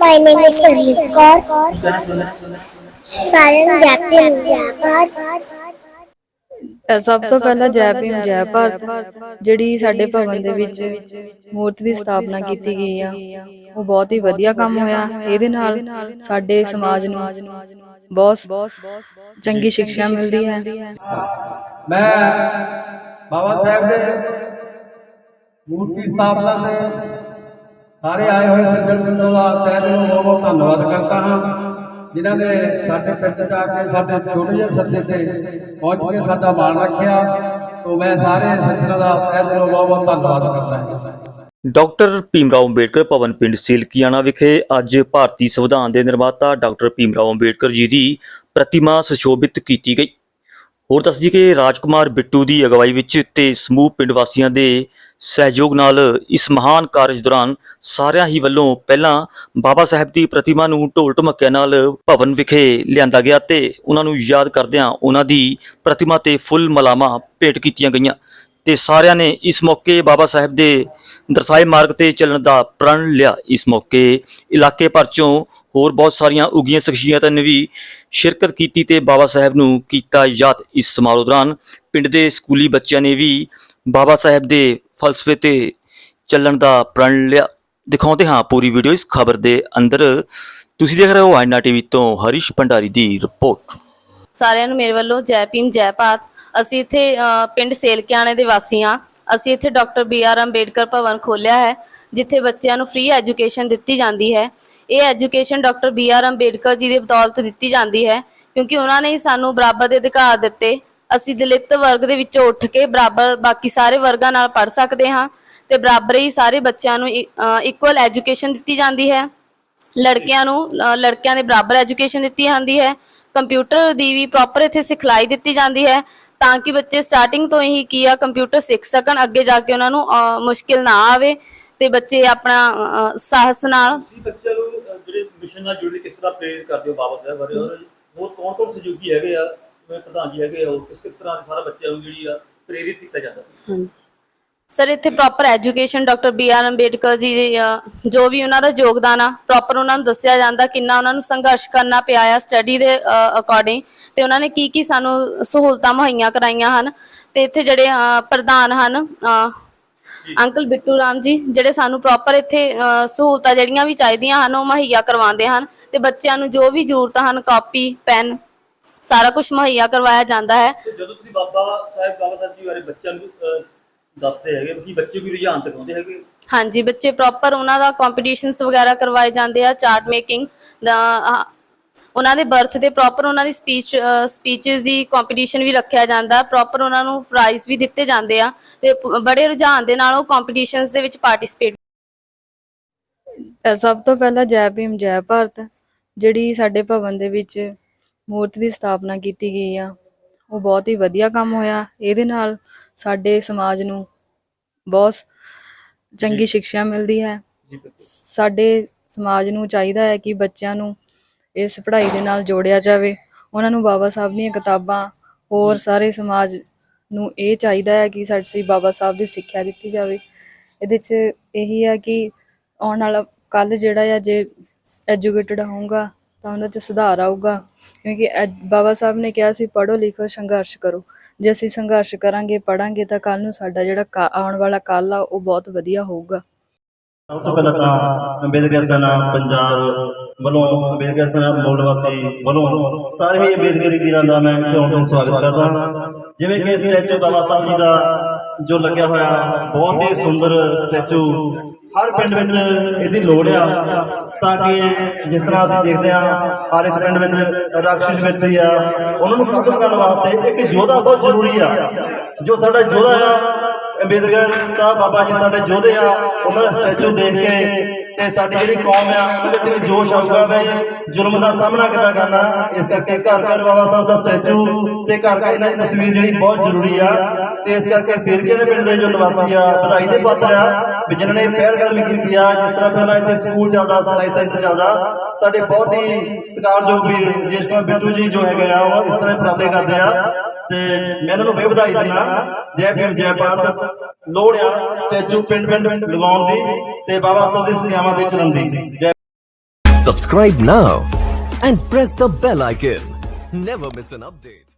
My name is Sandeep Kaur. Sarang Japan Vyapar. ਅ, ਸਭ ਤੋਂ ਪਹਿਲਾਂ ਜੈ ਭੀਮ ਜੈ ਭਾਰਤ ਜਿਹੜੀ ਸਾਡੇ ਭਵਨ ਦੇ ਵਿੱਚ ਮੂਰਤੀ ਦੀ ਸਥਾਪਨਾ ਕੀਤੀ ਗਈ ਆ। ਉਹ ਬਹੁਤ ਹੀ ਵਧੀਆ ਕੰਮ ਹੋਇਆ। ਇਹਦੇ ਨਾਲ ਸਾਡੇ ਸਮਾਜ ਨੂੰ ਬਹੁਤ ਚੰਗੀ ਸਿੱਖਿਆ ਮਿਲਦੀ ਹੈ। ਮੈਂ ਬਾਬਾ ਸਾਹਿਬ ਦੇ ਮੂਰਤੀ ਸਥਾਪਨਾ ਤੇ ਸਾਰੇ ਆਏ ਹੋਏ ਸੱਜਣ ਦਾ ਤਹਿ ਦਿਲੋਂ ਬਹੁਤ ਬਹੁਤ ਧੰਨਵਾਦ ਕਰਦਾ ਹਾਂ। ਜਿਨ੍ਹਾਂ ਨੇ ਸਾਡੇ ਪਿੰਡ ਚ ਆ ਕੇ, ਸਾਡੇ ਛੋਟੇ ਜਿਹੇ ਸੱਦੇ ਤੇ ਪਹੁੰਚ ਕੇ ਸਾਡਾ ਮਾਣ ਰੱਖਿਆ। ਤੋਂ ਮੈਂ ਸਾਰੇ ਸੱਜਣਾਂ ਦਾ ਤਹਿ ਦਿਲੋਂ ਬਹੁਤ ਧੰਨਵਾਦ ਕਰਦਾ ਹਾਂ। ਡਾਕਟਰ ਭੀਮਰਾਓ ਅੰਬੇਡਕਰ ਭਵਨ ਪਿੰਡ ਸਿਲਕੀਆਣਾ ਵਿਖੇ ਅੱਜ ਭਾਰਤੀ ਸੰਵਿਧਾਨ ਦੇ ਨਿਰਮਾਤਾ ਡਾਕਟਰ ਭੀਮਰਾਓ ਅੰਬੇਡਕਰ ਜੀ ਦੀ ਪ੍ਰਤਿਮਾ ਸੁਸ਼ੋਭਿਤ ਕੀਤੀ ਗਈ। ਹੋਰ ਦੱਸ ਦਈਏ ਕਿ ਰਾਜਕੁਮਾਰ ਬਿੱਟੂ ਦੀ ਅਗਵਾਈ ਵਿੱਚ ਤੇ ਸਮੂਹ ਪਿੰਡ ਵਾਸੀਆਂ ਦੇ ਸਹਿਯੋਗ ਨਾਲ ਇਸ ਮਹਾਨ ਕਾਰਜ ਦੌਰਾਨ ਸਾਰਿਆਂ ਹੀ ਵੱਲੋਂ ਪਹਿਲਾਂ ਬਾਬਾ ਸਾਹਿਬ ਦੀ ਪ੍ਰਤਿਮਾ ਨੂੰ ਢੋਲ ਢਮੱਕਿਆਂ ਨਾਲ ਭਵਨ ਵਿਖੇ ਲਿਆਂਦਾ ਗਿਆ ਤੇ ਉਹਨਾਂ ਨੂੰ ਯਾਦ ਕਰਦਿਆਂ ਉਹਨਾਂ ਦੀ ਪ੍ਰਤਿਮਾ ਤੇ ਫੁੱਲ ਮਲਾਵਾਂ ਭੇਟ ਕੀਤੀਆਂ ਗਈਆਂ। ਤੇ ਸਾਰਿਆਂ ਨੇ ਇਸ ਮੌਕੇ ਬਾਬਾ ਸਾਹਿਬ ਦੇ ਦਰਸਾਏ ਮਾਰਗ ਤੇ ਚੱਲਣ ਦਾ ਪ੍ਰਣ ਲਿਆ। ਇਸ ਮੌਕੇ ਇਲਾਕੇ ਭਰ ਚੋਂ ਹੋਰ ਬਹੁਤ ਸਾਰੀਆਂ ਉਗੀਆਂ ਸ਼ਖਸੀਅਤਾਂ ਨੇ ਵੀ ਸ਼ਿਰਕਤ ਕੀਤੀ ਤੇ ਬਾਬਾ ਸਾਹਿਬ ਨੂੰ ਕੀਤਾ ਯਾਦ। ਇਸ ਸਮਾਰੋਹ ਦੌਰਾਨ ਪਿੰਡ ਦੇ ਸਕੂਲੀ ਬੱਚਿਆਂ ਨੇ ਵੀ ਬਾਬਾ ਸਾਹਿਬ ਦੇ ਫਲਸਫੇ ਤੇ ਚੱਲਣ ਦਾ ਪ੍ਰਣ ਲਿਆ। ਦਿਖਾਉਂਦੇ ਹਾਂ ਪੂਰੀ ਵੀਡੀਓ। ਇਸ ਖਬਰ ਦੇ ਅੰਦਰ ਤੁਸੀਂ ਦੇਖ ਰਹੇ ਹੋ ਆਇਨਾ ਟੀਵੀ ਤੋਂ ਹਰੀਸ਼ ਭੰਡਾਰੀ ਦੀ ਰਿਪੋਰਟ। ਸਾਰਿਆਂ ਨੂੰ ਮੇਰੇ ਵੱਲੋਂ ਜੈ ਭੀਮ, ਜੈ ਭਾਰਤ। ਅਸੀਂ ਇੱਥੇ ਪਿੰਡ ਸੇਲਕਿਆਣੇ ਦੇ ਵਾਸੀ ਹਾਂ। ਅਸੀਂ ਇੱਥੇ doctor B R Ambedkar Bhavan ਖੋਲ੍ਹਿਆ ਹੈ, ਜਿੱਥੇ ਬੱਚਿਆਂ ਨੂੰ ਫ੍ਰੀ ਐਜੂਕੇਸ਼ਨ ਦਿੱਤੀ ਜਾਂਦੀ ਹੈ। ਇਹ education doctor B R Ambedkar ji ਦੀ ਬਦੌਲਤ ਦਿੱਤੀ ਜਾਂਦੀ ਹੈ, ਕਿਉਂਕਿ ਉਹਨਾਂ ਨੇ ਹੀ ਸਾਨੂੰ ਬਰਾਬਰ ਦੇ ਅਧਿਕਾਰ ਦਿੱਤੇ। ਅਸੀਂ ਦਲਿਤ ਵਰਗ ਦੇ ਵਿੱਚੋਂ ਉੱਠ ਕੇ ਬਰਾਬਰ, ਬਾਕੀ ਸਾਰੇ ਵਰਗਾਂ ਨਾਲ ਪੜ੍ਹ ਸਕਦੇ ਹਾਂ ਤੇ ਬਰਾਬਰ ਹੀ ਸਾਰੇ ਬੱਚਿਆਂ ਨੂੰ ਇਕੁਅਲ ਐਜੂਕੇਸ਼ਨ ਦਿੱਤੀ ਜਾਂਦੀ ਹੈ। ਲੜਕਿਆਂ ਨੂੰ ਲੜਕਿਆਂ ਦੇ ਬਰਾਬਰ ਐਜੂਕੇਸ਼ਨ ਦਿੱਤੀ ਜਾਂਦੀ ਹੈ। ਕੰਪਿਊਟਰ ਦੀ ਵੀ ਪ੍ਰੋਪਰ ਇੱਥੇ ਸਿਖਲਾਈ ਦਿੱਤੀ ਜਾਂਦੀ ਹੈ ਤਾਂ ਕਿ ਬੱਚੇ ਸਟਾਰਟਿੰਗ ਤੋਂ ਹੀ ਕੀ ਆ ਕੰਪਿਊਟਰ ਸਿੱਖ ਸਕਣ ਅੱਗੇ ਜਾ ਕੇ ਉਹਨਾਂ ਨੂੰ ਮੁਸ਼ਕਿਲ ਨਾ ਆਵੇ ਤੇ ਬੱਚੇ ਆਪਣਾ ਸਾਹਸ ਨਾਲ ਤੁਸੀਂ ਬੱਚਿਆਂ ਨੂੰ ਅਹ, ਜਿਹੜੇ ਮਿਸ਼ਨ ਨਾਲ ਜੁੜੇ ਕਿਸ ਤਰ੍ਹਾਂ ਪ੍ਰੇਰਿਤ ਕਰਦੇ ਹੋ ਬਾਬਾ ਸਾਹਿਬ ਬਾਰੇ? ਔਰ ਹੋਰ ਕੌਣ ਕੌਣ ਸਹਿਯੋਗੀ ਹੈਗੇ ਆ? ਜਿਵੇਂ ਪ੍ਰਧਾਨ ਜੀ ਹੈਗੇ ਆ ਕਿਸ ਕਿਸ ਤਰ੍ਹਾਂ ਦੇ ਸਾਰਾ ਬੱਚਿਆਂ ਨੂੰ ਜਿਹੜੀ ਆ ਪ੍ਰੇਰਿਤ ਕੀਤਾ ਜਾਂਦਾ? ਸਰ ਇੱਥੇ proper education doctor B R Ambedkar ji ਦੀ ਅ, ਜੋ ਵੀ ਉਹਨਾਂ ਦਾ ਯੋਗਦਾਨ ਆ ਪ੍ਰੋਪਰ ਉਹਨਾਂ ਨੂੰ ਦੱਸਿਆ ਜਾਂਦਾ ਕਿੰਨਾ ਉਹਨਾਂ ਨੂੰ ਸੰਘਰਸ਼ ਕਰਨਾ ਪਿਆ ਆ ਸਟੱਡੀ ਦੇ ਅਕੋਰਡਿੰਗ ਤੇ ਉਹਨਾਂ ਨੇ ਕੀ ਕੀ ਸਾਨੂੰ ਸਹੂਲਤਾਂ ਮੁਹੱਈਆ ਕਰਾਈਆਂ ਹਨ ਤੇ ਇੱਥੇ ਜਿਹੜੇ ਅ, ਪ੍ਰਧਾਨ ਹਨ ਅ, ਅੰਕਲ ਬਿੱਟੂ ਰਾਮ ਜੀ ਜਿਹੜੇ ਸਾਨੂੰ ਪ੍ਰੋਪਰ ਇੱਥੇ ਅ, ਸਹੂਲਤਾਂ ਜਿਹੜੀਆਂ ਵੀ ਚਾਹੀਦੀਆਂ ਹਨ ਉਹ ਮੁਹੱਈਆ ਕਰਵਾਉਂਦੇ ਹਨ ਤੇ ਬੱਚਿਆਂ ਨੂੰ ਜੋ ਵੀ ਜ਼ਰੂਰਤਾਂ ਹਨ ਕਾਪੀ ਪੈਨ ਸਾਰਾ ਕੁਝ ਮੁਹੱਈਆ ਕਰਵਾਇਆ ਜਾਂਦਾ ਹੈ। ਤੇ ਜਦੋਂ ਤੁਸੀਂ ਬਾਬਾ ਸਾਹਿਬ ਬਾਬਾ ਸਾਹਿਬ ਜੀ ਬਾਰੇ ਬੱਚਿਆਂ ਨੂੰ ਅਹ, ਦੱਸਦੇ ਹੈਗੇ ਕੀ ਬੱਚੇ ਕੋਈ ਰੁਝਾਨ ਦਿਖਾਉਂਦੇ ਹੈਗੇ? ਹਾਂਜੀ ਬੱਚੇ ਪ੍ਰੋਪਰ ਉਹਨਾਂ ਦਾ ਕੰਪੀਟੀਸ਼ਨਸ ਵਗੈਰਾ ਕਰਵਾਏ ਜਾਂਦੇ ਆ ਚਾਰਟ ਮੇਕਿੰਗ ਦਾ ਉਹਨਾਂ ਦੇ ਬਰਥ ਤੇ ਪ੍ਰੋਪਰ ਉਹਨਾਂ ਦੀ ਸਪੀਚ ਸਪੀਚਸ ਦੀ ਕੰਪੀਟੀਸ਼ਨ ਵੀ ਰੱਖਿਆ ਜਾਂਦਾ ਪ੍ਰੋਪਰ ਉਹਨਾਂ ਨੂੰ ਪ੍ਰਾਈਜ਼ ਵੀ ਦਿੱਤੇ ਜਾਂਦੇ ਆ ਤੇ ਪ- ਬੜੇ ਰੁਝਾਨ ਦੇ ਨਾਲ ਉਹ ਕੰਪੀਟੀਸ਼ਨਸ ਦੇ ਵਿੱਚ ਪਾਰਟਿਸਿਪੇਟ ਅ, ਸਭ ਤੋਂ ਪਹਿਲਾਂ ਜੈ ਭੀਮ ਜੈ ਭਾਰਤ ਜਿਹੜੀ ਸਾਡੇ ਭਵਨ ਦੇ ਵਿੱਚ ਮੂਰਤੀ ਦੀ ਸਥਾਪਨਾ ਕੀਤੀ ਗਈ ਆ। ਉਹ ਬਹੁਤ ਹੀ ਵਧੀਆ ਕੰਮ ਹੋਇਆ। ਇਹਦੇ ਨਾਲ ਸਾਡੇ ਸਮਾਜ ਨੂੰ ਬਹੁਤ ਚੰਗੀ ਸਿੱਖਿਆ ਮਿਲਦੀ ਹੈ। ਸਾਡੇ ਸਮਾਜ ਨੂੰ ਚਾਹੀਦਾ ਹੈ ਕਿ ਬੱਚਿਆਂ ਨੂੰ ਇਸ ਪੜ੍ਹਾਈ ਦੇ ਨਾਲ ਜੋੜਿਆ ਜਾਵੇ। ਉਹਨਾਂ ਨੂੰ ਬਾਬਾ ਸਾਹਿਬ ਦੀਆਂ ਕਿਤਾਬਾਂ ਹੋਰ ਸਾਰੇ ਸਮਾਜ ਨੂੰ ਇਹ ਚਾਹੀਦਾ ਹੈ ਕਿ ਸਾਡੀ ਬਾਬਾ ਸਾਹਿਬ ਦੀ ਸਿੱਖਿਆ ਦਿੱਤੀ ਜਾਵੇ। ਇਹਦੇ 'ਚ ਇਹੀ ਹੈ ਕਿ ਆਉਣ ਵਾਲਾ ਕੱਲ ਜਿਹੜਾ ਆ ਜੇ ਐਜੂਕੇਟਡ ਹੋਊਗਾ ਤਾਂ ਉਹਨਾਂ 'ਚ ਸੁਧਾਰ ਆਊਗਾ। ਕਿਉਂਕਿ ਐਜ- ਬਾਬਾ ਸਾਹਿਬ ਨੇ ਕਿਹਾ ਸੀ, ਪੜ੍ਹੋ ਲਿਖੋ, ਸੰਘਰਸ਼ ਕਰੋ। ਜੇ ਅਸੀਂ ਸੰਘਰਸ਼ ਕਰਾਂਗੇ ਪੜਾਂਗੇ ਤਾਂ ਕੱਲ ਨੂੰ ਸਾਡਾ ਜਿਹੜਾ ਕਾ- ਆਉਣ ਵਾਲਾ ਕੱਲ ਆ, ਉਹ ਬਹੁਤ ਵਧੀਆ ਹੋਊਗਾ। ਸਭ ਤੋਂ ਪਹਿਲਾਂ ਤਾਂ ਅੰਬੇਦਕਰ ਸੈਨਾ ਪੰਜਾਬ ਵੱਲੋਂ, ਅੰਬੇਦਕਰ ਸੈਨਾ ਮੂਲ ਵਾਸੀ ਵੱਲੋਂ ਸਾਰੇ ਹੀ ਅੰਬੇਦਕਰੀ ਵੀਰਾਂ ਦਾ ਮੈਂ ਧਿਆਨ ਤੋਂ ਸਵਾਗਤ ਕਰਦਾ ਹਾਂ। ਜਿਵੇਂ ਕਿ ਸਟੈਚੂ ਬਾਬਾ ਸਾਹਿਬ ਜੀ ਦਾ ਜੋ ਲੱਗਿਆ ਹੋਇਆ, ਬਹੁਤ ਹੀ ਸੁੰਦਰ ਸਟੈਚੂ ਹਰ ਪਿੰਡ ਵਿੱਚ ਇਹਦੀ ਲੋੜ ਆ। ਤਾਂ ਕਿ ਜਿਸ ਤਰ੍ਹਾਂ ਅਸੀਂ ਦੇਖਦੇ ਹਾਂ, ਹਰ ਇੱਕ ਪਿੰਡ ਵਿੱਚ ਰਾਖਸ਼ ਵਿਅਕਤੀ ਆ। ਉਹਨਾਂ ਨੂੰ ਖਤਮ ਕਰਨ ਵਾਸਤੇ ਇੱਕ ਯੋਧਾ ਬਹੁਤ ਜ਼ਰੂਰੀ ਆ। ਜੋ ਸਾਡਾ ਯੋਧਾ ਆ, ਅੰਬੇਦਕਰ ਸਾਹਿਬ ਬਾਬਾ ਜੀ ਸਾਡੇ ਯੋਧੇ ਆ, ਉਹਨਾਂ ਦਾ ਸਟੈਚੂ ਦੇਖ ਕੇ ਤੇ ਸਾਡੀ ਜਿਹੜੀ ਕੌਮ ਆ, ਉਹਦੇ ਵਿੱਚ ਵੀ ਜੋਸ਼ ਆਊਗਾ ਬਈ ਜ਼ੁਲਮ ਦਾ ਸਾਹਮਣਾ ਕਿੱਦਾਂ ਕਰਨਾ। ਇਸ ਕਰਕੇ ਘਰ ਘਰ ਬਾਬਾ ਸਾਹਿਬ ਦਾ ਸਟੈਚੂ ਤੇ ਘਰ ਘਰ ਇਹਨਾਂ ਦੀ ਤਸਵੀਰ ਜਿਹੜੀ ਬਹੁਤ ਜ਼ਰੂਰੀ ਆ। ਤੇ ਇਸ ਕਰਕੇ ਸਿਰਕੇ ਦੇ ਪਿੰਡ ਦੇ ਜੋ ਨਿਵਾਸੀ ਆ ਵਧਾਈ ਦੇ ਪਾਤਰ ਆ, ਵੀ ਜਿਨ੍ਹਾਂ ਨੇ ਪਹਿਲ ਕਦਮੀ ਕੀਤੀ ਆ, ਜਿਸ ਤਰ੍ਹਾਂ ਪਹਿਲਾਂ ਇੱਥੇ ਸਕੂਲ ਚੱਲਦਾ, ਸਲਾਈ ਸੈਂਟਰ ਚੱਲਦਾ, ਸਾਡੇ ਬਹੁਤ ਹੀ ਸਤਿਕਾਰਯੋਗ ਵੀਰ ਰਜੇਸ਼ ਕੁਮਾਰ ਬਿੱਟੂ ਜੀ ਜੋ ਹੈਗੇ ਆ, ਉਹ ਇਸ ਤਰ੍ਹਾਂ ਦੇ ਉਪਰਾਲੇ ਕਰਦੇ ਆ। ਤੇ ਮੈਂ ਇਹਨਾਂ ਨੂੰ ਬੇ ਵਧਾਈ ਦਿੰਦਾ। ਜੈ ਭੀਮ, ਜੈ ਭਾਰਤ। ਲੋੜ ਆ ਸਟੈਚੂ ਪਿੰਡ ਪਿੰਡ ਲਗਾਉਣ ਦੀ ਤੇ ਬਾਬਾ ਸਾਹਿਬ ਦੀ ਸਿੱਖਿਆਵਾਂ ਦੇ ਚੱਲਣ ਦੀ ਜੈ Subscribe now and press the bell icon. Never miss an update.